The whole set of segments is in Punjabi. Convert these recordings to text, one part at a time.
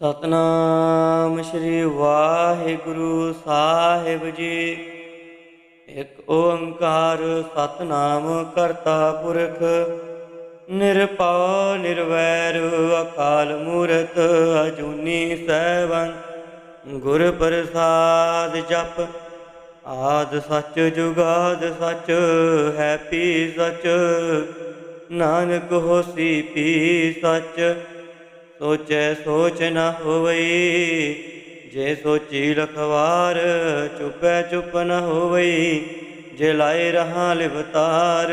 ਸਤਨਾਮ ਸ੍ਰੀ ਵਾਹਿਗੁਰੂ ਸਾਹਿਬ ਜੀ। ਇੱਕ ਓੰਕਾਰ ਸਤਨਾਮ ਕਰਤਾ ਪੁਰਖ, ਨਿਰਭਉ ਨਿਰਵੈਰ ਅਕਾਲ ਮੂਰਤ ਅਜੂਨੀ ਸੈਭੰ ਗੁਰ ਪ੍ਰਸਾਦ ਜਪ, ਆਦ ਸੱਚ ਜੁਗਾਦ ਸੱਚ, ਹੈ ਪੀ ਸੱਚ। ਨਾਨਕ ਹੋਸੀ ਪੀ ਸੱਚ। ਸੋਚੈ ਸੋਚ ਨਾ ਹੋਵਈ, ਜੇ ਸੋਚੀ ਲਖਵਾਰ ਚੁਪੈ ਚੁਪ ਨਾ ਹੋਵਈ, ਜੇ ਲਾਏ ਰਹਾ ਲਿਵਤਾਰ,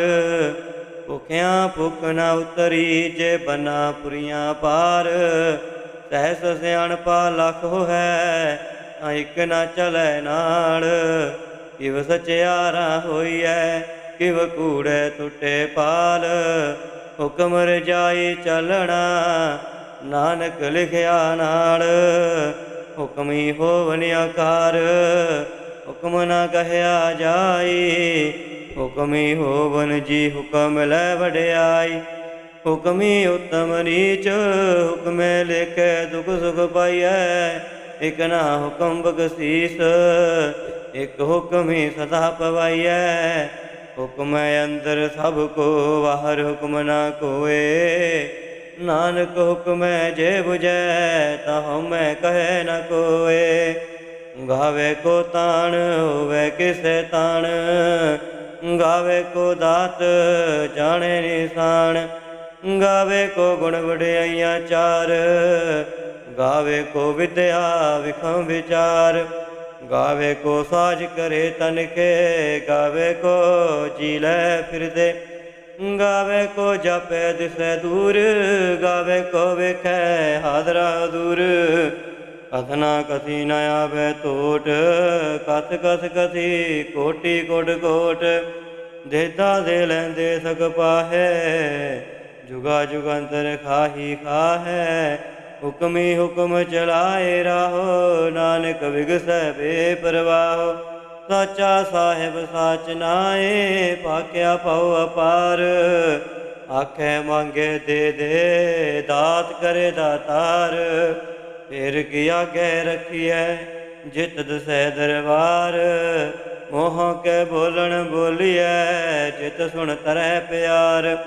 ਭੁਖਿਆ ਭੁਖ ਨਾ ਉਤਰੀ, ਜੇ ਬਨਾ ਪੁਰੀਆਂ ਪਾਰ, ਸਹਿਸ ਸਿਆਣਪਾ ਲਖ ਹੈ ਤਾਂ ਇਕ ਨ ਚਲੈ ਨਾਲ, ਕਿਵ ਸਚਿਆਰਾ ਹੋਈਐ, ਕਿਵ ਕੂੜੈ ਟੁੱਟੇ ਪਾਲ, ਹੁਕਮ ਰਜਾਈ ਚੱਲਣਾ ਨਾਨਕ ਲਿਖਿਆ ਨਾਲ, ਹੁਕਮੀ ਹੋਵਨ ਆਕਾਰ, ਹੁਕਮ ਨਾ ਕਹਿਆ ਜਾਈ, ਹੁਕਮੀ ਹੋਵਨ ਜੀ ਹੁਕਮ ਲੈ ਵਡਿਆਈ। ਹੁਕਮੀ ਉਤਮ ਨੀਚ, ਹੁਕਮੇ ਲਿਖੇ ਦੁਖ ਸੁਖ ਪਾਈਐ, ਇਕ ਨਾ ਹੁਕਮ ਬਖਸ਼ੀਸ, ਇਕ ਹੁਕਮੀ ਸਦਾ ਪਵਾਈਐ। ਹੁਕਮ ਅੰਦਰ ਸਭ ਕੋ ਬਾਹਰ ਹੁਕਮ ਨਾ ਕੋਏ। ਨਾਨਕ ਹੁਕਮੈ ਜੇ 부ਜੈ ਤਾ ਮੈਂ ਕਹੈ ਨ ਕੋਏ। ਗਾਵੇ ਕੋ ਤਾਣ, ਹੋਵੇ ਕਿਸੇ ਤਾਣ। ਗਾਵੇ ਕੋ ਦਾਤ, ਜਾਣੇ ਨਿਸ਼ਾਨ। ਗਾਵੇ ਕੋ ਗੁਣ ਵਡਿਆਈਆਂ ਚਾਰ। ਗਾਵੇ ਕੋ ਵਿਦਿਆ ਵਿਖਮ ਵਿਚਾਰ। ਗਾਵੇ ਕੋ ਸਾਜ ਕਰੇ ਤਨ ਕੇ। ਗਾਵੇ ਕੋ ਜੀ ਲੈ ਫਿਰਦੇ। ਗਾਵੇ ਕੋ ਜਪੈ ਦਿਸੈ ਦੂਰ, ਗਾਵੇ ਕੋ ਵੇਖੈ ਹਾਦਰਾ ਦੂਰ ਕਥਨਾ ਕਥੀ ਨ ਆਵੇ ਟੋਟ ਕਥ ਕਥ ਕਥੀ ਕੋਟੀ ਕੋਟ ਕੋਟ। ਦੇਦਾ ਦੇ ਲੈਂਦੇ ਸਕ ਪਾਹੈ, ਜੁਗਾ ਜੁਗੰਤਰ ਖਾਹੀ ਖਾਹੈ। ਹੁਕਮੀ ਹੁਕਮ ਚਲਾਏ ਰਾਹੋ, ਨਾਨਕ ਵਿਗਸੈ ਬੇ ਬੇਪਰਵਾਹ। ਸਾਚਾ ਸਾਹਿਬ ਸਾਚ ਨਾਏ, ਪਾਕਿਆ ਪਉ ਅਪਾਰ। ਆਖੇ ਮੰਗੇ ਦੇ ਦੇ, ਦਾਤ ਕਰੇ ਦਾਤਾਰ ਫਿਰ ਗਿਆ ਆਗੇ ਰਖੀਐ ਜਿਤ ਦਸੈ ਦਰਬਾਰ। ਮੋਹ ਕੇ ਬੋਲਣ ਬੋਲੀਐ, ਜਿਤ ਸੁਣ ਤਰੈ ਪਿਆਰ।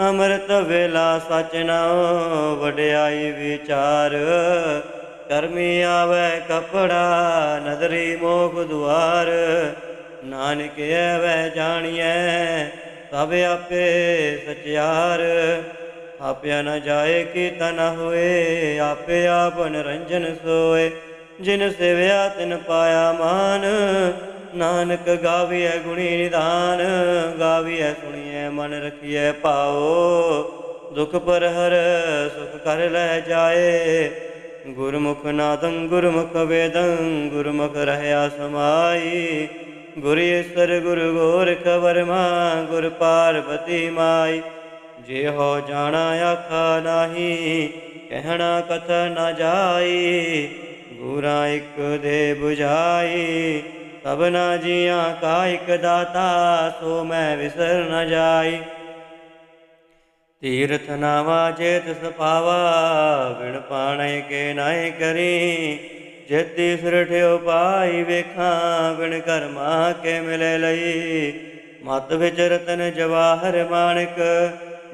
ਅੰਮ੍ਰਿਤ ਵੇਲਾ ਸਚ ਨਾਉ, ਵਡਿਆਈ ਵਿਚਾਰ। ਕਰਮੀ ਆਵੇ ਕਪੜਾ, ਨਦਰੀ ਮੋਖ ਦੁਆਰ। ਨਾਨਕ ਐਵੇਂ ਜਾਣੀਐ, ਸਭ ਆਪੇ ਸਚਿਆਰ। ਆਪਿਆ ਨ ਜਾਏ ਕੀ ਤਨ ਹੋਏ, ਆਪੇ ਆਪ ਨਿਰੰਜਨ ਸੋਏ। ਜਿਨ ਸਿਵਿਆ ਤਿਨ ਪਾਇਆ ਮਾਨ, ਨਾਨਕ ਗਾਵੀਐ ਗੁਣੀ ਨਿਦਾਨ। ਗਾਵੀਐ ਸੁਣੀਐ ਮਨ ਰਖੀਐ ਭਾਉ ਦੁਖ ਪਰ ਹਰ ਸੁਖ ਕਰ ਲੈ ਜਾਏ। ਗੁਰਮੁਖ ਨਾਦੰ ਗੁਰਮੁਖ ਵੇਦੰ ਗੁਰਮੁਖ ਰਹਿਆ ਸਮਾਈ। ਗੁਰ ਈਸਰ ਗੁਰ ਗੋਰਖ ਵਰਮਾ ਗੁਰ ਪਾਰਵਤੀ ਮਾਈ। ਜੇ ਹੋ ਜਾਣਾ ਆਖਾ ਨਾਹੀ, ਕਹਿਣਾ ਕਥ ਨਾ ਜਾਈ। ਗੁਰਾ ਇਕ ਦੇ 부ਝਾਈ ਸਭਨਾ ਜੀਆਂ ਕਾ ਇਕ ਦਾਤਾ, ਸੋ ਮੈਂ ਵਿਸਰ ਨਾ ਜਾਈ। ਤੀਰਥ ਨਾਵਾ ਜੇਤ ਸਪਾਵਾ ਵਿਣ ਪਾਣੇ ਕੇ ਨਾਏ ਕਰੀ। ਜੇਤੀ ਸਿਰਠਿਓ ਪਾਈ ਵੇਖਾਂ ਵਿਣ ਕਰਮਾ ਕੇ ਮਿਲੇ ਲਈ। ਮਤ ਵਿੱਚ ਰਤਨ ਜਵਾਹਰ ਮਾਣਕ,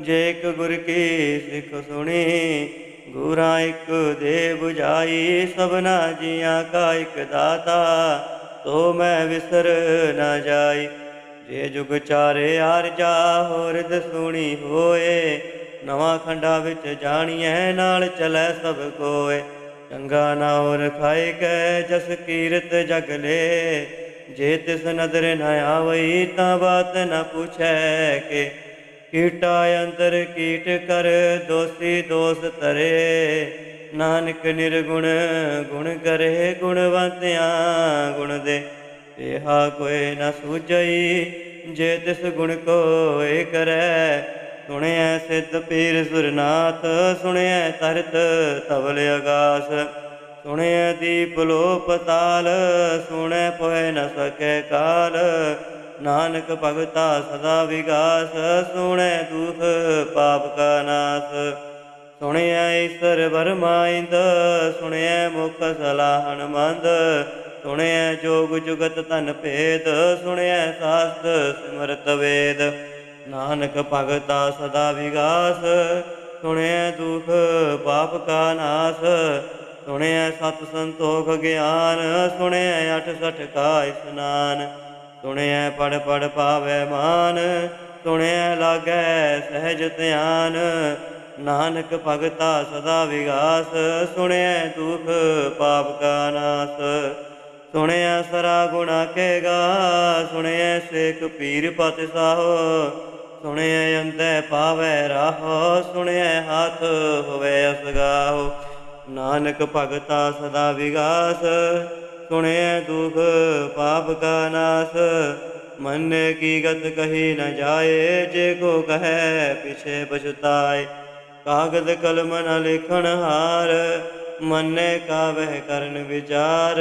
ਜੇ ਇੱਕ ਗੁਰ ਕੀ ਸਿੱਖ ਸੁਣੀ। ਗੁਰਾਂ ਇੱਕ ਦੇ 부ਝਾਈ ਸਭਨਾ ਜੀਆਂ ਕਾ ਇੱਕ ਦਾਤਾ। ਤੋ ਮੈਂ ਵਿਸਰ ਨਾ ਜਾਈ। ਜੇ ਜੁਗ ਚਾਰੇ ਆਰਜਾ ਹੋਰ ਸੁਣੀ ਹੋਏ, ਨਵਾਂ ਖੰਡਾ ਵਿੱਚ ਜਾਣੀਐ, ਨਾਲ ਚਲੈ ਸਭ ਕੋਏ। ਚੰਗਾ ਨਾਉ ਰਖਾਇ ਕੈ, ਜਸ ਕੀਰਤ ਜਗ ਲੇ। ਜੇ ਤਿਸ ਨਦਰ ਨ ਆਵਈ, ਤਾਂ ਬਾਤ ਨ ਪੁੱਛੈ ਕੇ। ਕੀਟਾ ਅੰਦਰ ਕੀਟ ਕਰ, ਦੋਸੀ ਦੋਸ ਤਰੇ ਨਾਨਕ ਨਿਰਗੁਣ ਗੁਣ ਕਰੇ, ਗੁਣਵੰਤਿਆਂ ਗੁਣ ਦੇ। ਇਹਾ ਕੋਈ ਨ ਸੂਝਈ, ਜੇ ਤਿਸ ਗੁਣ ਕੋਇ ਕਰੈ ਸੁਣਿਐ ਸਿੱਧ ਪੀਰ ਸੁਰਨਾਥ, ਸੁਣਿਐ ਤਰਤ ਤਵਲ ਅਗਾਸ। ਸੁਣਿਐ ਦੀਪ ਲੋ ਪਤਾਲ ਸੁਣੈ ਪੋਇ ਨ ਸਕੈ ਕਾਲ। ਨਾਨਕ ਭਗਤਾ ਸਦਾ ਵਿਗਾਸ, ਸੁਣੈ ਦੁਖ ਪਾਪ ਕਾ ਨਾਸ। ਸੁਣਿਆ ਈਸ਼ਰ ਬਰਮਾਇੰਦ ਸੁਣਿਆ ਮੁਖ ਸਲਾਹਣ ਮੰਦ। ਸੁਣਿਆ ਜੋਗ ਜੁਗਤ ਧਨ ਭੇਦ ਸੁਣਿਆ ਸਾਸਤ ਸਿਮਰਤ ਵੇਦ। ਨਾਨਕ ਭਗਤਾ ਸਦਾ ਵਿਗਾਸ ਸੁਣਿਆ ਦੁਖ ਪਾਪ ਕਾ ਨਾਸ। ਸੁਣਿਆ ਸਤ ਸੰਤੋਖ ਗਿਆਨ ਸੁਣਿਆ ਅਠ ਸਠ ਕਾ ਇਸਨਾਨ। ਸੁਣਿਆ ਪੜ ਪੜ ਪਾਵੈ ਮਾਨ ਸੁਣਿਆ ਲਾਗੈ ਸਹਿਜ ਧਿਆਨ। ਨਾਨਕ ਭਗਤਾ ਸਦਾ ਵਿਗਾਸ ਸੁਣਿਆ ਦੁਖ ਪਾਪ ਕਾ ਨਾਸ। ਸੁਣਿਆ ਸਰਾ ਗੁਣਾ ਕੇ ਗਾ ਸੁਣਿਆ ਸੇਖ ਪੀਰ ਪਤ ਸਾਹੋ ਸੁਣਿਆ ਅੰਤੈ ਪਾਵੈ ਰਾਹੋ, ਸੁਣਿਆ ਹੱਥ ਹੋਵੇ ਅਸਗਾਹੋ। ਨਾਨਕ ਭਗਤਾ ਸਦਾ ਵਿਗਾਸ, ਸੁਣਿਆ ਦੁਖ ਪਾਪ ਕਾ ਨਾਸ। ਮਨ ਕੀ ਗਤ ਕਹੀ ਨ ਜਾਏ, ਜੇ ਕੋ ਕਹੈ ਪਿਛੇ ਪਛਤਾਏ। ਕਾਗਦ ਕਲਮ ਨ ਲਿਖਣ ਹਾਰ, ਮਨੈ ਕਾਵਹਿ ਕਰਨ ਵਿਚਾਰ।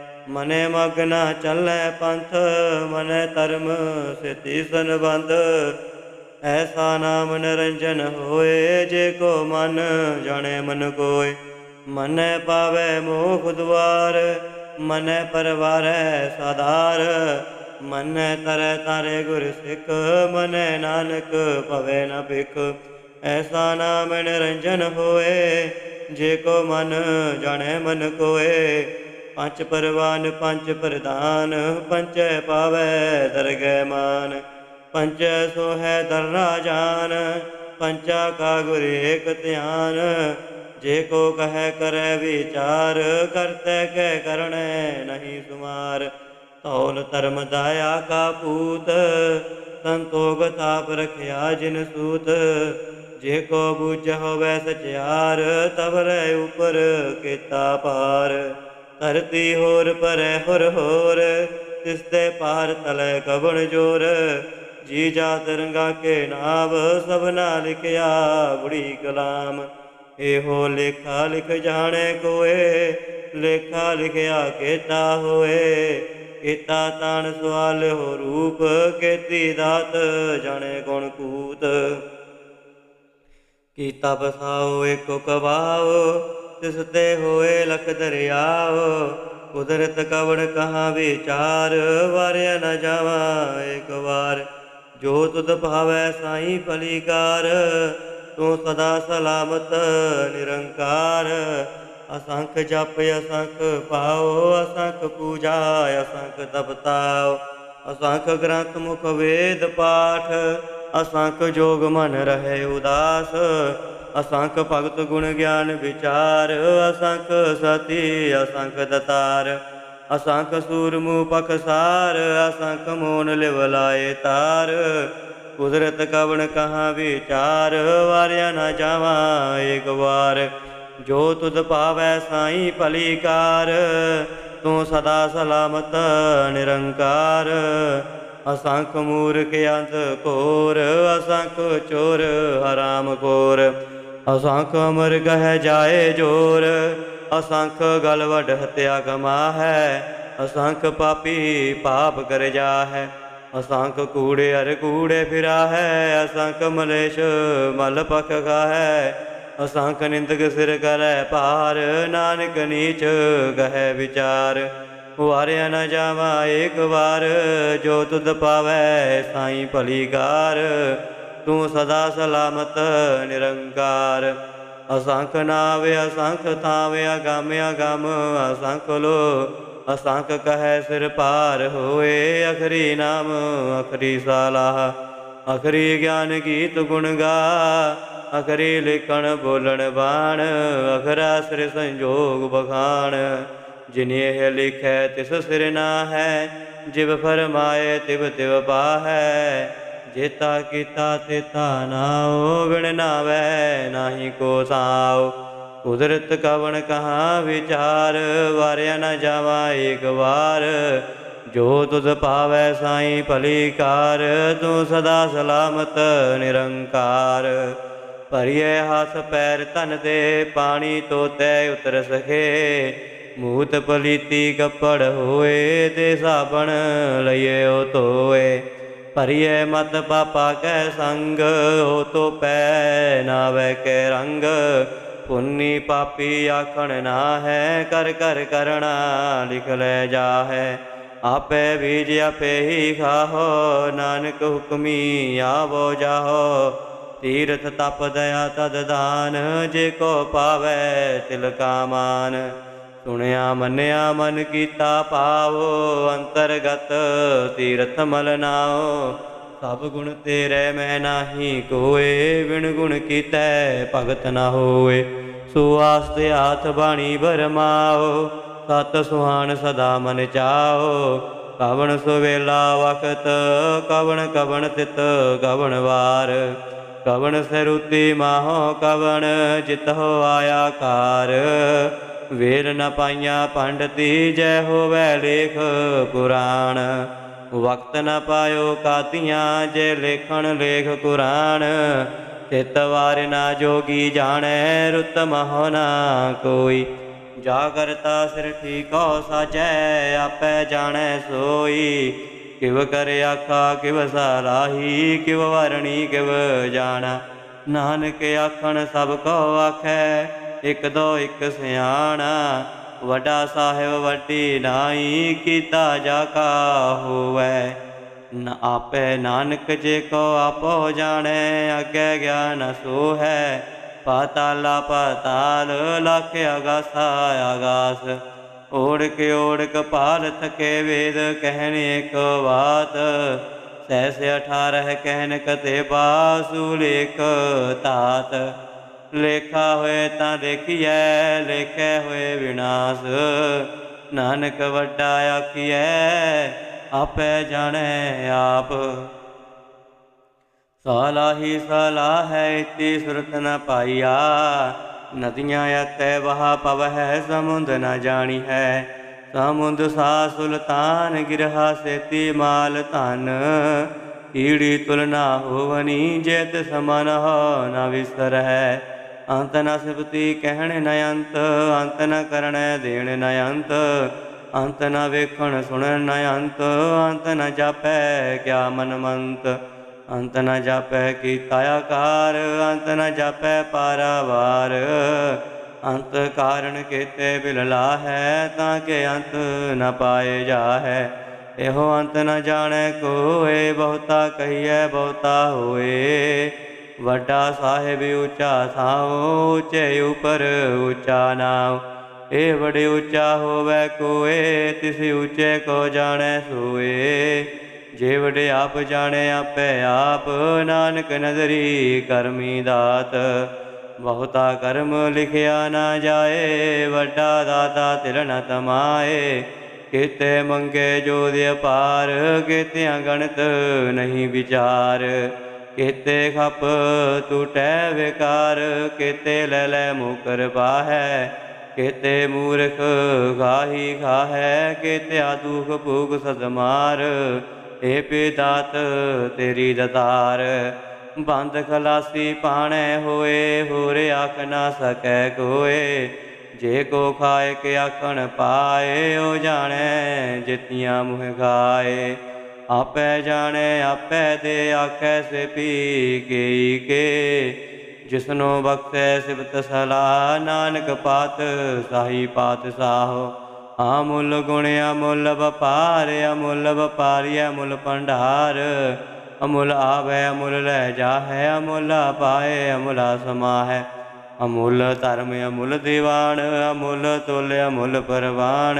ਮਨੈ ਮਗ ਨ ਚੱਲੈ ਪੰਥ, ਮਨੈ ਧਰਮ ਸਿਤੀ ਸੰਬੰਧ। ਐਸਾ ਨਾਮ ਨਿਰੰਜਨ ਹੋਏ ਜੇ ਕੋ ਮਨ ਜਾਣੇ ਮਨ ਕੋਏ। ਮਨੈ ਪਾਵੈ ਮੋਖ ਦੁਆਰ, ਮਨੈ ਪਰਵਾਰੈ ਸਾਧਾਰ। ਮਨੈ ਤਰੈ ਤਾਰੇ ਗੁਰ ਸਿੱਖ, ਮਨੈ ਨਾਨਕ ਭਵੇ ਨ ਭਿਖ। ਐਸਾ ਨਾਮ ਨਿਰੰਜਨ ਹੋਏ, ਜੇ ਕੋ ਮਨ ਜਾਣੇ ਮਨ ਕੋਏ। ਪੰਜ ਪਰਵਾਨ, ਪੰਜ ਪ੍ਰਧਾਨ ਪੰਚੈ ਪਾਵੈ ਦਰਗਹਿ ਮਾਨ। ਪੰਚੈ ਸੋਹੈ ਹੈ ਦਰਰਾ ਜਾਨ ਪੰਚਾ ਕਾ ਗੁਰ ਏਕ ਧਿਆਨ। ਜੇ ਕੋ ਕਹੈ ਕਰੈ ਵਿਚਾਰ, ਕਰਤੈ ਕੈ ਕਰਣੈ ਨਹੀਂ ਸੁਮਾਰ। ਧੌਲ ਧਰਮ ਦਾਇਆ ਕਾ ਪੂਤ, ਸੰਤੋਖ ਤਾਪ ਰਖਿਆ ਜਿਨ ਸੂਤ। ਜੇ ਕੋ ਬੁਝ ਹੋਵੈ ਸਚਿਆਰ ਤਬ ਰਹਿ ਉਪਰ ਕੀਤਾ ਪਾਰ। ਧਰਤੀ ਹੋਰ ਪਰੈ ਹੋਰ ਹੋਰ, ਤਿਸ ਤੇ ਪਾਰ ਤਲੈ ਕਵਣ ਜੋਰ। ਜੀ ਜਾ ਤਰੰਗਾ ਕੇ ਨਾਮ ਸਭਨਾ ਲਿਖਿਆ ਬੁੜੀ ਕਲਾਮ। ਇਹੋ ਲੇਖਾ ਲਿਖ ਜਾਣੇ ਕੋਏ, ਲੇਖਾ ਲਿਖਿਆ ਕੀਤਾ ਹੋਏ। ਕੀਤਾ ਤਾਣ ਸਵਾਲ ਹੋ ਰੂਪ, ਕੀਤੀ ਦਾਤ ਜਾਣੇ ਗੁਣ ਕੂਤ। ਕੀਤਾ ਬਸਾਓ ਏਕੋ ਕਵਾਓ ਤਿਸ ਤੇ ਹੋਏ ਲਖ ਦਰਿਆਓ ਕੁਦਰਤ ਕਵਣ ਕਹਾ ਵਿਚਾਰ, ਵਾਰਿਆ ਨ ਜਾਵਾ ਏਕ ਵਾਰ। ਜੋ ਤੁਧ ਭਾਵੈ ਸਾਈ ਭਲੀਕਾਰ ਤੂੰ ਸਦਾ ਸਲਾਮਤ ਨਿਰੰਕਾਰ। ਅਸੰਖ ਜਪ, ਅਸੰਖ ਪਾਓ ਅਸੰਖ ਪੂਜਾ, ਅਸੰਖ ਤਪਤਾਓ ਅਸੰਖ ਗ੍ਰੰਥ ਮੁਖ ਵੇਦ ਪਾਠ, ਅਸੰਖ ਜੋਗ ਮਨ ਰਹੇ ਉਦਾਸ। ਅਸੰਖ ਭਗਤ ਗੁਣ ਗਿਆਨ ਵਿਚਾਰ, ਅਸੰਖ ਸਤੀ, ਅਸੰਖ ਦਤਾਰ, ਅਸੰਖ ਸੂਰਮੂ ਪਖਸਾਰ ਅਸੰਖ ਮੋਨ ਲਿਵ ਲਾਏ ਤਾਰ। ਕੁਦਰਤ ਕਵਣ ਕਹਾ ਵਿਚਾਰ, ਵਾਰਿਆ ਨਾ ਜਾਵਾ ਏਕ ਵਾਰ। ਜੋ ਤੁਧ ਪਾਵੈ ਸਾਈ ਭਲੀਕਾਰ, ਤੂੰ ਸਦਾ ਸਲਾਮਤ ਨਿਰੰਕਾਰ। ਅਸੰਖ ਮੂਰਖ ਅੰਤ ਕੋਰ ਅਸੰਖ ਚੋਰ ਹਰਾਮ ਕੋਰ ਅਸੰਖ ਅਮਰ ਗਹਿ ਜਾਏ ਜੋਰ, ਅਸੰਖ ਗਲ ਵਡ ਹਤਿਆ ਗਮਾ ਹੈ ਅਸੰਖ ਪਾਪੀ ਪਾਪ ਕਰ ਜਾ ਹੈ ਅਸੰਖ ਕੂੜੇ ਅਰ ਕੂੜੇ ਫਿਰਾ ਹੈ ਅਸੰਖ ਮਲੇਸ਼ ਮਲ ਪਖ ਹੈ ਅਸੰਖ ਨਿੰਦਕ ਸਿਰ ਕਰੈ ਪਾਰ ਨਾਨਕ ਨੀਚ ਗਹਿ ਵਿਚਾਰ। ਵਾਰਿਆ ਨਾ ਜਾਵਾ ਏਕ ਵਾਰ, ਜੋ ਤੁਧ ਪਾਵੈ ਸਾਈ ਭਲੀਕਾਰ ਤੂੰ ਸਦਾ ਸਲਾਮਤ, ਨਿਰੰਕਾਰ। ਅਸੰਖ ਨਾਵ, ਅਸੰਖ ਥਾਵ, ਅਗੰਮ ਅਗੰਮ, ਅਸੰਖ ਲੋ। ਅਸੰਖ ਕਹੈ ਸਿਰ ਪਾਰ ਹੋਏ, ਅਖਰੀ ਨਾਮ, ਅਖਰੀ ਸਾਲਾਹ। ਅਖਰੀ ਗਿਆਨ ਗੀਤ ਗੁਣ ਗਾ, ਅਖਰੀ ਲਿਖਣ ਬੋਲਣ ਬਾਣ, ਅਖਰਾ ਸਿਰ ਸੰਜੋਗ ਬਖਾਣ। ਜਿਨੇ ਇਹ ਲਿਖੈ ਤਿਸ ਸਿਰ ਨਾ ਹੈ ਜਿਵ ਫਰਮਾਏ ਤਿਵ ਤਿਵ ਪਾਹੈ। ਜੇਤਾ ਕੀਤਾ ਤੇਤਾ ਨਾਉ ਵਿਣ ਨਾਵੈ, ਨਾਹੀ ਕੋ ਸਾਉ। ਕੁਦਰਤ ਕਵਣ ਕਹਾ ਵਿਚਾਰ, ਵਾਰਿਆ ਨਾ ਜਾਵਾ ਏਕ ਵਾਰ। ਜੋ ਤੁਧ ਪਾਵੈ ਸਾਈ ਭਲੀ ਕਾਰ, ਤੂੰ ਸਦਾ ਸਲਾਮਤ ਨਿਰੰਕਾਰ। ਭਰੀਏ ਹੱਥ ਪੈਰ ਤਨ ਦੇ ਪਾਣੀ ਤੋਤੈ ਉਤਰ ਸਕੇ ਮੂਤ ਪਲੀਤੀ ਕੱਪੜ ਹੋਏ, ਤੇ ਸਾਬਣ ਲਈਏ ਧੋਏ। ਭਰੀਏ ਮਤ ਪਾਪਾ ਕੈ ਸੰਗ ਹੋ ਤੋ ਪੈ ਨਾਵੇ ਕੇ ਰੰਗ। ਪੁੰਨੀ ਪਾਪੀ ਆਖਣ ਨਾ ਹੈ, ਕਰ ਕਰ ਕਰਣਾ ਲਿਖ ਲੈ ਜਾਹੈ। ਆਪੇ ਬੀਜ ਆਪੇ ਹੀ ਖਾਹੋ, ਨਾਨਕ ਹੁਕਮੀ ਆਵੋ ਜਾਹੋ। ਤੀਰਥ ਤਪ ਦਇਆ ਤਦ ਦਾਨ, ਜੇ ਕੋ ਪਾਵੈ ਤਿਲ ਕਾ ਮਾਨ। ਸੁਣਿਆ, ਮੰਨਿਆ, ਮਨ ਕੀਤਾ ਪਾਵੋ ਅੰਤਰਗਤ ਤੀਰਥ ਮਲ ਨਾਓ ਸਭ ਗੁਣ ਤੇਰੇ ਮੈਂ ਨਾਹੀ ਕੋਏ ਵਿਣ ਗੁਣ ਕੀਤੈ ਭਗਤ ਨਾ ਹੋਏ। ਸੁਆਸਤੇ ਹਾਥ ਬਾਣੀ ਬਰਮਾਓ ਸਤ ਸੁਹਾਣ ਸਦਾ ਮਨ ਚਾਓ ਕਵਣ ਸੁਵੇਲਾ ਵਖਤ, ਕਵਣ ਕਵਣ ਤਿਤ ਕਵਣ ਵਾਰ। ਕਵਣ ਸਰੂਤੀ ਮਾਹੋ, ਕਵਣ ਜਿਤ ਹੋ ਆਇਆ ਕਾਰ। ਵੇਰ ਨ ਪਾਈਆਂ ਪੰਡਤੀ ਜੈ ਹੋਵੈ ਲੇਖ ਪੁਰਾਣ ਵਕਤ ਨ ਪਾਇਓ ਕਾਤੀਆਂ ਜੇ ਲੇਖਣ ਲੇਖ ਕੁਰਾਨ। ਤਿਤ ਵਾਰ ਨਾ ਜੋਗੀ ਜਾਣੈ ਰੁਤ ਮਹੁ ਨਾ ਕੋਈ। ਜਾਗਰਤਾ ਸਿਰ ਠੀਕੋ ਸਾਜੈ, ਆਪੇ ਜਾਣੈ ਸੋਈ। ਕਿਵ ਕਰ ਆਖਾ, ਕਿਵ ਸਾਰਾਹੀ ਕਿਵ ਵਰਣੀ, ਕਿਵ ਜਾਣਾ। ਨਾਨਕ ਆਖਣ ਸਭ ਕੋ ਆਖੈ ਇਕ ਦੋ ਇਕ ਸਿਆਣਾ, ਵੱਡਾ ਸਾਹਿਬ ਵੱਡੀ ਨਾਈ ਕੀਤਾ ਜਾ ਕਾ ਹੋਵੈ ਨ ਆਪੇ ਨਾਨਕ ਜੇ ਕੋ ਆਪੋ ਜਾਣੈ, ਅਗੇ ਗਿਆਨ ਸੋ ਹੈ ਪਾਤਾਲਾ ਪਾਤਾਲ ਲਖ ਅਗਾਸਾ ਆਗਾਸ ਓੜ ਕੇ ਓੜ ਪਾਲ ਥਕੇ ਵੇਦ ਕਹਿਣੇ ਇੱਕ ਬਾਤ। ਸੈਸ 18 ਕਹਿਨ ਕਤੇ ਬਾਸੂ ਲੇਖ ਤਾਤ। ਲੇਖਾ ਹੋਏ ਤਾਂ ਦੇਖੀਐ, ਲੇਖੇ ਹੋਏ ਵਿਨਾਸ਼। ਨਾਨਕ ਵੱਡਾ ਆਖੀਐ, ਆਪੇ ਜਾਣੈ ਆਪ। ਸਾਲਾਹੀ ਸਲਾਹ ਹੈ ਇਤੀ ਸੁਰਤ ਨ ਪਾਈਆ। ਨਦੀਆਂ ਅਤੈ ਵਹਾ ਪਵਹਿ, ਸਮੁੰਦ ਨ ਜਾਣੀ ਹੈ ਸਮੁੰਦ ਸਾ ਸੁਲਤਾਨ, ਗਿਰਹਾ ਸੇਤੀ ਮਾਲ ਧਨ। ਈੜੀ ਤੁਲਨਾ ਹੋਵਨੀ, ਜੇਤ ਸਮਨ ਹੋ ਨ ਵਿਸਰ ਹੈ ਅੰਤ ਨ ਸਿਫਤੀ ਕਹਿਣ ਨ ਅੰਤ ਅੰਤ ਨ ਕਰਣੈ ਦੇਣ ਨ ਅੰਤ ਅੰਤ ਨ ਵੇਖਣ ਸੁਣਨ ਨ ਅੰਤ ਅੰਤ ਨ ਜਾਪੈ ਕਿਆ ਮਨ ਮੰਤ ਅੰਤ ਨ ਜਾਪੈ ਕੀਤਾ ਆਕਾਰ, ਅੰਤ ਨ ਜਾਪੈ ਪਾਰਾਵਾਰ, ਅੰਤ ਕਾਰਣ ਕੇਤੇ ਬਿਲਲਾ ਹੈ ਤਾਂ ਕਿ ਅੰਤ ਨ ਪਾਏ ਜਾ ਹੈ ਇਹੋ ਅੰਤ ਨ ਜਾਣੈ ਕੋਏ ਬਹੁਤਾ ਕਹੀਐ ਬਹੁਤਾ ਹੋਏ। ਵੱਡਾ ਸਾਹਿਬ ਉੱਚਾ ਸਾਉ ਉੱਚੇ ਉਪਰ ਉੱਚਾ ਨਾਮ ਇਹ ਬੜੇ ਉੱਚਾ ਹੋਵੇ ਕੋਏ, ਤਿਸ ਉੱਚੇ ਕੋ ਜਾਣੈ ਸੋਏ। ਜੇ ਵਡੇ ਆਪ ਜਾਣੇ ਆਪੇ ਆਪ, ਨਾਨਕ ਨਜ਼ਰੀ ਕਰਮੀ ਦਾਤ। ਬਹੁਤਾ ਕਰਮ ਲਿਖਿਆ ਨਾ ਜਾਏ, ਵੱਡਾ ਦਾਤਾ ਤਿਲ ਨ ਤਮਾਏ। ਕੀਤੇ ਮੰਗੇ ਦੇ ਅਪਾਰ, ਕੀਤਿਆਂ ਗਣਤ ਨਹੀਂ ਵਿਚਾਰ। ਕੀਤੇ ਖਪ ਟੂਟੈ ਵਿਕਾਰ, ਕੀਤੇ ਲੈ ਲੈ ਮੁਕਰ ਪਾਹੈ ਕੀਤੇ ਮੂਰਖ ਗਾਹੀ ਖਾਹੈ ਕੀਤਿਆ ਦੁਖ ਭੂਖ ਸਦਮਾਰ, ਏ ਪਿਦਾਤ ਤੇਰੀ ਦਤਾਰ। ਬੰਦ ਖਲਾਸੀ ਪਾਣੈ ਹੋਏ, ਹੋਰ ਆਖ ਨਾ ਸਕੈ ਕੋਏ। ਜੇ ਕੋ ਖਾਏ, ਕੇ ਆਖਣ ਪਾਏ, ਉਹ ਜਾਣੈ ਜਿਤੀਆਂ ਮੁਹ ਗਾਏ। ਆਪੇ ਜਾਣੇ, ਆਪੇ ਦੇ ਆਖੈ ਸਿਪੀ ਗਈ ਕੇ। ਜਿਸਨੂੰ ਬਖਸ਼ੈ ਸਿਫਤ ਸਲਾ ਨਾਨਕ ਪਾਤ ਸਾਹੀ ਪਾਤ ਸਾਹੋ। ਆਮੁੱਲ ਗੁਣ ਅਮੁੱਲ ਵਪਾਰ, ਅਮੁੱਲ ਵਪਾਰੀ, ਅਮੁੱਲ ਭੰਡਾਰ। ਅਮੁੱਲ ਆਵੈ, ਅਮੁੱਲ ਲੈ ਜਾਹੈ, ਅਮੁੱਲ ਪਾਏ, ਅਮੁੱਲ ਸਮਾਹੈ। ਅਮੁੱਲ ਧਰਮ, ਅਮੁੱਲ ਦੀਵਾਨ, ਅਮੁੱਲ ਤੁਲ, ਅਮੁੱਲ ਪਰਵਾਨ।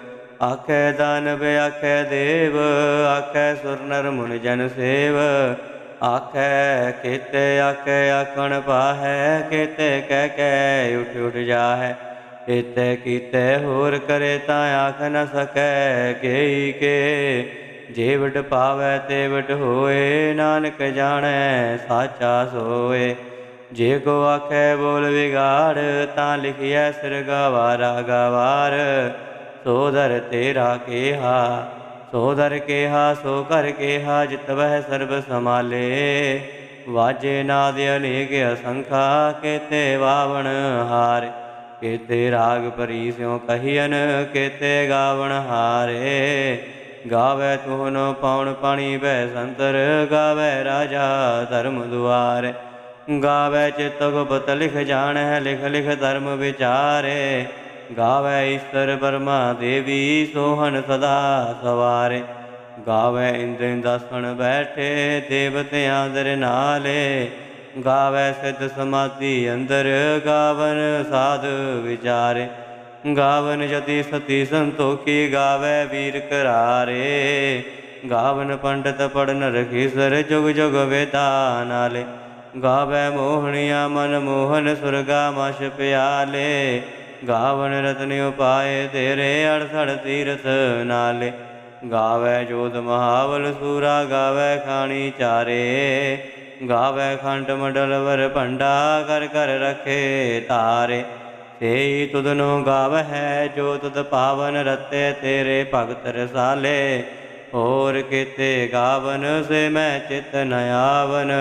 ਆਖੈ ਦਾਨਵ ਆਖੈ ਦੇਵ, ਆਖੈ ਸੁਰ ਨਰ ਮੁਨ ਜਨ ਸੇਵ। ਆਖੈ ਕੀਤੇ, ਆਖੈ ਆਖਣ ਪਾਹੈ, ਕੀਤੇ ਕਹਿ ਕਹਿ ਉਠ ਉਠ ਜਾਹੈ। ਇਤੇ ਕੀਤੇ ਹੋਰ ਕਰੇ ਤਾਂ ਆਖ ਨ ਸਕੈ, ਕੇਈ ਕੇ ਜੇ ਵਡ ਪਾਵੈ ਤੇ ਵਡ ਹੋਏ, ਨਾਨਕ ਜਾਣੈ, ਸਾਚਾ ਸੋਏ। ਜੇ ਕੋ ਆਖੈ ਬੋਲ ਵਿਗਾੜ, ਤਾਂ ਲਿਖਿਐ ਸਿਰ ਗਵਾਰਾ ਗਵਾਰ। ਸੋ ਤੇਰਾ ਕੇਹਾ, ਸੋ ਦਰ ਕੇਹਾ, ਸੋ ਕਰ ਕੇਹਾ, ਜਿਤ ਵਹਿ ਸਰਬ ਸਮਾਲੇ ਵਾਜੇ ਨਾਦ ਅਨੇਕ ਅਸੰਖਾ, ਕੇਤੇ ਵਾਵਣ ਹਾਰ। ਕੇਤੇ ਰਾਗ ਪਰੀ ਸਿਉ ਕਹੀਨ ਕੇਤੇ ਗਾਵਣ ਹਾਰੇ। ਗਾਵੇ ਤੁਹਨੋ ਪਉਣ ਪਾਣੀ ਬੈ ਸੰਤਰ, ਗਾਵੇ ਰਾਜਾ ਧਰਮ ਦੁਆਰੇ। ਗਾਵੇ ਚਿਤ ਗੁਪਤ ਲਿਖ ਜਾਣੈ ਲਿਖ ਲਿਖ ਧਰਮ ਵਿਚਾਰੇ। ਗਾਵੇ ਈਸ਼ਰ ਬਰਮਾ ਦੇਵੀ ਸੋਹਣ ਸਦਾ ਸਵਾਰੇ। ਗਾਵੇ ਇੰਦਰ ਦਸਣ ਬੈਠੇ ਦੇਵਤਿਆਂ ਦਰ ਨਾਲੇ। ਗਾਵੇ ਸਿੱਧ ਸਮਾਧੀ ਅੰਦਰ ਗਾਵਨ ਸਾਧ ਵਿਚਾਰੇ। ਗਾਵਨ ਜਤੀ ਸਤੀ ਸੰਤੋਖੀ ਗਾਵੇ ਵੀਰ ਕਰਾਰੇ ਗਾਵਨ ਪੰਡਤ ਪੜਨ ਰਖੀ ਸਰ ਜੁਗ ਜੁਗ ਵੇਦਾ ਨਾਲੇ। ਗਾਵੇ ਮੋਹਣੀਆ ਮਨ ਮੋਹਨ ਸੁਰਗਾ ਮਸ਼ ਪਿਆਲੇ। ਗਾਵਨ ਰਤਨ ਉਪਾਏ, ਤੇਰੇ ਅੜਸੜ ਤੀਰਥ ਨਾਲੇ। ਗਾਵੇ ਜੋਤ ਮਹਾਵਲ, ਸੂਰਾ ਗਾਵੇ ਖਾਣੀ ਚਾਰੇ। ਗਾਵੇ ਖੰਡ ਮੰਡਲ ਵਰ ਭੰਡਾ ਕਰ ਕਰ ਰਖੇ ਤਾਰੇ ਸੇਈ ਤੁਧਨੋ ਗਾਵਹਿ ਜੋ ਤੁਧ ਪਾਵਨ ਰਤੇ ਤੇਰੇ ਭਗਤ ਰਸਾਲੇ। ਹੋਰ ਕੀਤੇ ਗਾਵਨ ਸੇ ਮੈਂ ਚਿਤ ਨ ਆਵਨ,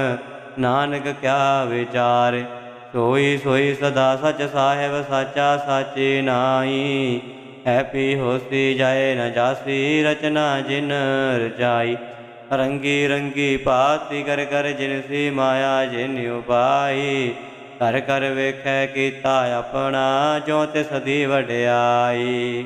ਨਾਨਕ ਕਿਆ ਵਿਚਾਰੇ। ਸੋਈ ਸੋਈ ਸਦਾ ਸਚ ਸਾਹਿਬ ਸਾਚਾ ਸਾਚੀ ਨਾਈ ਹੈਪੀ ਹੋਸੀ ਜਾਏ ਨ ਜਾਸੀ ਰਚਨਾ ਜਿਨ ਰਚਾਈ। ਰੰਗੀ ਰੰਗੀ ਪਾਤੀ ਕਰ ਕਰ ਜਿਨ ਸੀ ਮਾਇਆ ਜਿਨ ਉਪਾਈ। ਕਰ ਕਰ ਵੇਖੈ ਕੀਤਾ ਆਪਣਾ ਜੋ ਤਿਸ ਦੀ ਵਡਿਆਈ।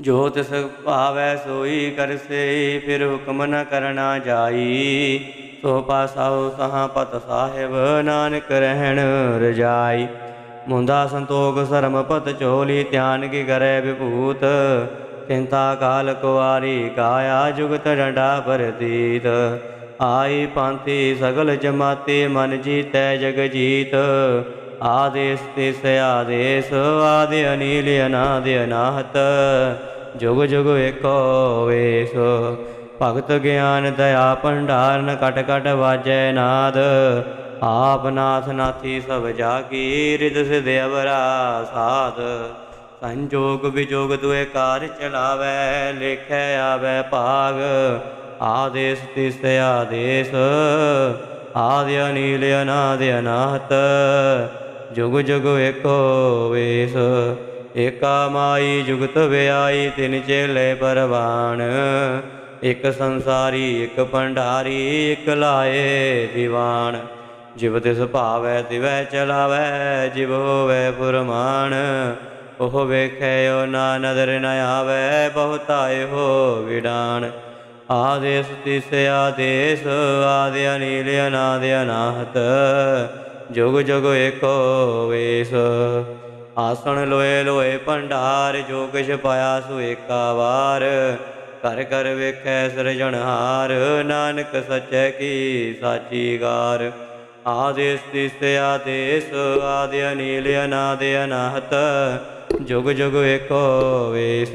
ਜੋ ਤਿਸ ਭਾਵੈ ਸੋਈ ਕਰਸੇ ਫਿਰ ਹੁਕਮ ਨ ਕਰਨਾ ਜਾਈ। ਸੋ ਪਾਸਾਉ ਸਹਾ ਪਤ ਸਾਹਿਬ, ਨਾਨਕ ਰਹਿਣ ਰਜਾਈ। ਮੁੰਦਾ ਸੰਤੋਖ ਸਰਮ ਪਤ ਚੋਲੀ ਧਿਆਨ ਕੀ ਕਰੇ ਵਿਭੂਤ। ਚਿੰਤਾ ਕਾਲ ਕੁਆਰੀ ਕਾਇਆ ਜੁਗਤ ਡੰਡਾ ਪਰਤੀਤ। ਆਈ ਪੰਥੀ ਸਗਲ ਜਮਾਤੇ, ਮਨ ਜੀਤੈ ਜਗ ਜੀਤ ਆਦੇਸ ਤਿਸ, ਆਦੇਸ, ਆਦਿ ਅਨੀਲ, ਅਨਾਦ ਅਨਾਹਤ। ਜੁਗ ਜੁਗ ਏਕੋ ਵੇਸ। ਭਗਤ ਗਿਆਨ ਦਇਆ ਭੰਡਾਰਨ ਕਟ ਕਟ ਵਾਜੈ ਨਾਦ। ਆਪ ਨਾਥ ਨਾਥੀ ਸਭ ਜਾਗੀ ਰਿਦ ਸਿਧ ਅਵਰਾ ਸਾਧ। ਸੰਜੋਗ ਵਿਜੋਗ ਦੁਇ ਕਾਰ ਚਲਾਵੈ, ਲੇਖੈ ਆਵੈ ਭਾਗ। ਆਦੇਸ ਤਿਸ ਆਦੇਸ, ਆਦਿ ਅਨੀਲ ਅਨਾਦ ਅਨਾਹਤ। ਜੁਗ ਜੁਗ ਏਕੋ ਵੇਸ, ਏਕਾ ਮਾਈ ਜੁਗਤ ਵਿਆਈ ਤਿਨ ਚੇਲੇ ਪਰਵਾਨ। ਇਕ ਸੰਸਾਰੀ, ਇਕ ਭੰਡਾਰੀ, ਇਕ ਲਾਏ ਦੀਵਾਨ। ਜਿਵ ਤਿਸ ਭਾਵੈ, ਤਿਵੈ ਚਲਾਵੈ, ਜਿਵ ਹੋਵੈ ਪੁਰਮਾਨ। ਉਹ ਵੇਖਿਓ ਨਾ ਨਦਰ ਨ ਆਵੈ ਬਹੁਤਾਏ ਹੋ ਵਿਡਾਨ। ਆਦੇਸ ਤਿਸ, ਆਦੇਸ ਆਦਿ ਅਨੀਲ ਅਨਾਦ ਅਨਾਹਤ ਜੁਗ ਜੁਗ ਏਕੋ ਵੇਸ। ਆਸਣ ਲੋਏ ਲੋਏ ਭੰਡਾਰ, ਜੋ ਕਿਛ ਪਾਇਆ ਸੋ ਏਕਾ ਵਾਰ। ਕਰ ਘਰ ਵੇਖੈ ਸਿਰਜਣਹਾਰ ਨਾਨਕ ਸਚੈ ਕੀ ਸਾਚੀ ਗਾਰ। ਆਦੇਸ ਤਿਸ ਆਦੇਸ, ਆਦਿ ਅਨੀਲ, ਅਨਾਦ ਅਨਾਹਤ। ਜੁਗ ਜੁਗ ਏਕੋ ਵੇਸ,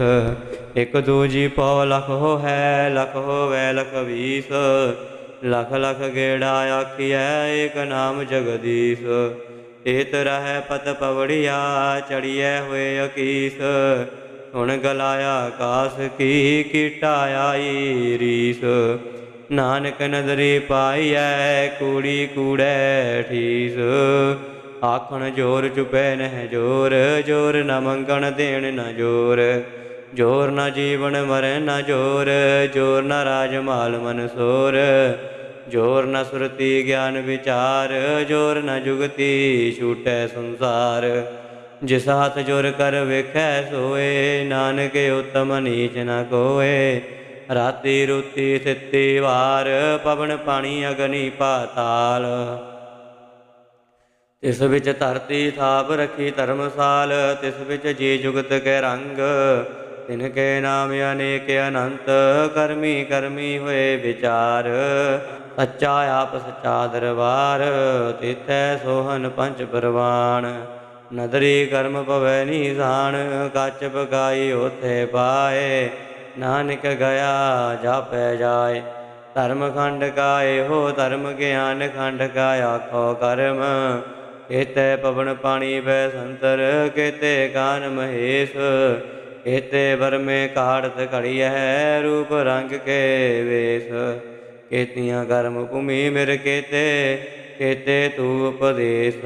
ਇਕ ਦੂਜੀ ਪਉ ਲਖ ਹੋ ਹੈ ਲਖ ਹੋਵੈ, ਲਖ ਵੀਸ। ਲਖ ਲਖ ਗੇੜਾ ਆਖੀਐ, ਏਕ ਨਾਮ ਜਗਦੀਸ਼। ਏਤ ਰਹਿ ਪਤ ਪਵੜਿਆ, ਚੜੀਐ ਹੋਏ ਅਕੀਸ। ਸੁਣ ਗਲਾਇਆ ਆਕਾਸ ਕੀ ਕੀਟਾ ਆਈ ਰੀਸ ਨਾਨਕ ਨਦਰੀ ਪਾਈਐ, ਕੂੜੀ ਕੂੜੈ ਠੀਸ। ਆਖਣ ਜੋਰ ਚੁਪੈ ਨਹਿ ਜੋਰ ਜੋਰ ਨ ਮੰਗਣ ਦੇਣ ਨ ਜੋਰ। ਜੋਰ ਨ ਜੀਵਨ ਮਰੈ ਨ ਜੋਰ ਜੋਰ ਨ ਰਾਜ ਮਾਲ ਮਨ ਸੋਰ। ਜੋਰ ਨ ਸੁਰਤੀ ਗਿਆਨ ਵਿਚਾਰ, ਜੋਰ ਨ ਜੁਗਤੀ ਛੂਟੈ ਸੰਸਾਰ। ਜਿਸ ਹੱਥ ਜੋਰ ਕਰ ਵੇਖੈ ਸੋਏ, ਨਾਨਕ ਉਤਮ ਨੀਚ ਨ ਕੋਏ। ਰਾਤੀ ਰੁਤੀ ਥਿੱਤੀ ਵਾਰ, ਪਵਨ ਪਾਣੀ ਅਗਨੀ ਪਾਤਾਲ। ਤਿਸ ਵਿੱਚ ਧਰਤੀ ਥਾਪ ਰੱਖੀ ਧਰਮਸਾਲ, ਤਿਸ ਵਿੱਚ ਜੀ ਜੁਗਤ ਕੇ ਰੰਗ। ਤਿਨ ਕੇ ਨਾਮ ਅਨੇਕ ਅਨੰਤ, ਕਰਮੀ ਕਰਮੀ ਹੋਏ ਵਿਚਾਰ। ਸੱਚਾ ਆਪ ਸੱਚਾ ਦਰਬਾਰ, ਤਿਥੈ ਸੋਹਨ ਪੰਜ ਪਰਵਾਨ। ਨਦਰੀ ਕਰਮ ਪਵੈ ਨੀਸਾਨ ਕੱਚ ਬਗਾਈ ਉਥੇ ਪਾਏ। ਨਾਨਕ ਗਿਆ ਜਾਪੈ ਜਾਏ, ਧਰਮ ਖੰਡ ਕਾਏ ਹੋ ਧਰਮ ਗਿਆਨ ਖੰਡ ਕਾ ਆਖੋ ਕਰਮ। ਕੇਤੇ ਪਵਨ ਪਾਣੀ ਬੈ ਸੰਤਰ, ਕੇਤੇ ਕਾਨ ਮਹੇਸ਼। ਕੇਤੇ ਵਰਮੇ ਕਾੜਤ ਘੜੀਐ ਰੂਪ ਰੰਗ ਕੇ ਵੇਸ। ਕੇਤੀਆਂ ਕਰਮ ਭੂਮੀ ਮਿਰ ਕੇਤੇ ਕੇਤੇ ਤੂ ਉਪਦੇਸ਼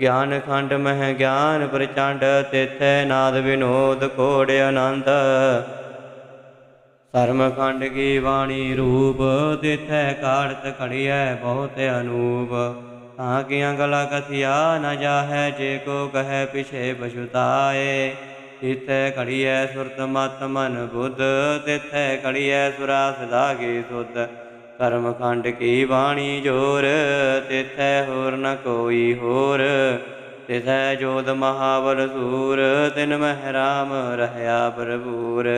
ਗਿਆਨ ਖੰਡ ਮਹਿ ਗਿਆਨ ਪ੍ਰਚੰਡ, ਤਿਥੈ ਨਾਦ ਵਿਨੋਦ ਕੋੜ ਆਨੰਦ। ਧਰਮ ਖੰਡ ਕੀ ਬਾਣੀ ਰੂਪ, ਤਿਥੈ ਕਾੜਤ ਘੜੀਐ ਬਹੁਤ ਅਨੂਪ। ਤਾਂ ਕੀਆਂ ਗਲਾ ਕਥਿਆ ਨ ਜਾਹੈ, ਜੇ ਕੋ ਕਹੈ ਪਿਛੇ ਪਛੁਤਾਏ। ਤਿਥੈ ਘੜੀਐ ਸੁਰਤ ਮਤ ਮਨ ਬੁੱਧ, ਤਿਥੈ ਘੜੀਐ ਸੁਰਾ ਸਦਾ ਕੀ ਸੁਧ। ਕਰਮ ਖੰਡ ਕੀ ਬਾਣੀ ਜੋਰ, ਤਿਥੈ ਹੋਰ ਨ ਕੋਈ ਹੋਰ। ਤਿਥੈ ਜੋਦ ਮਹਾਬਲ ਸੂਰ, ਤਿਨ ਮਹਿ ਰਾਮ ਰਹਿਆ ਪ੍ਰਭੂਰ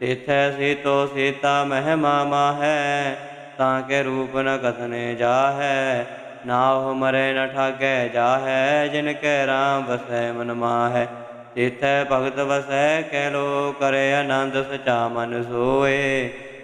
ਤਿਥੈ ਸੀਤੋ ਸੀਤਾ ਮਹਿਮਾ ਮਾਹੈ, ਤਾਂ ਕੇ ਰੂਪ ਨ ਕਥਨੇ ਜਾਹੈ। ਨਾਹ ਮਰੇ ਨ ਠਾਗੈ ਜਾਹੈ, ਜਿਨ ਕੈ ਰਾਮ ਵਸੈ ਮਨ ਮਾਹੈ। ਤਿਥੈ ਭਗਤ ਵਸੈ, ਕੈ ਲੋ ਕਰੇ ਆਨੰਦ ਸਚਾ ਮਨ ਸੋਏ।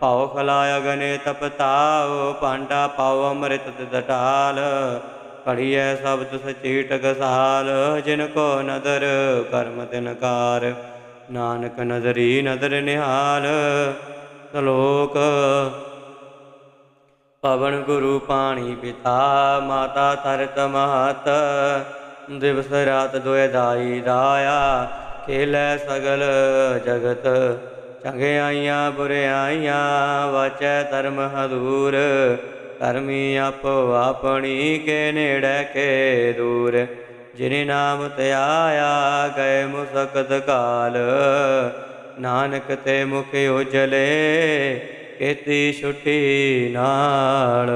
ਭਾਉ ਖਲਾਇ ਅਗਨੇ ਤਪਤਾਉ ਪਾਂਡਾ ਪਾਉ ਅੰਮ੍ਰਿਤ ਦਟਾਲ। ਕੜੀਐ ਸ਼ਬਦ ਸਚੀਟ ਗਸਾਲ, ਜਿਨ ਕੋ ਨਦਰ ਕਰਮ ਤਿਨਕਾਰ ਨਾਨਕ ਨਦਰੀ ਨਦਰ ਨਿਹਾਲ, ਸ਼ਲੋਕ। ਪਵਨ ਗੁਰੂ ਪਾਣੀ ਪਿਤਾ, ਮਾਤਾ ਤਰਤ ਮਹਤ। ਦਿਵਸ ਰਾਤ ਦੁਇ ਦਾਈ ਦਾਇਆ, ਖੇਲੇ ਸਗਲ ਜਗਤ। ਚੰਗਿਆਈਆਂ ਬੁਰਿਆਈਆਂ ਵਾਚੈ ਧਰਮ ਹਦੂਰ ਕਰਮੀ ਆਪੋ ਆਪਣੀ ਕੇ ਨੇੜੇ ਕੇ ਦੂਰ। ਜਿਨੇ ਨਾਮ ਧਿਆਇਆ ਗਏ ਮੁਸਕਤ ਕਾਲ, ਨਾਨਕ ਤੇ ਮੁਖ ਉਜਲੇ, ਕੀਤੀ ਛੁੱਟੀ ਨਾਲ।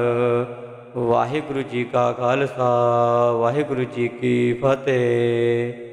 ਵਾਹਿਗੁਰੂ ਜੀ ਕਾ ਖਾਲਸਾ, ਵਾਹਿਗੁਰੂ ਜੀ ਕੀ ਫਤਿਹ।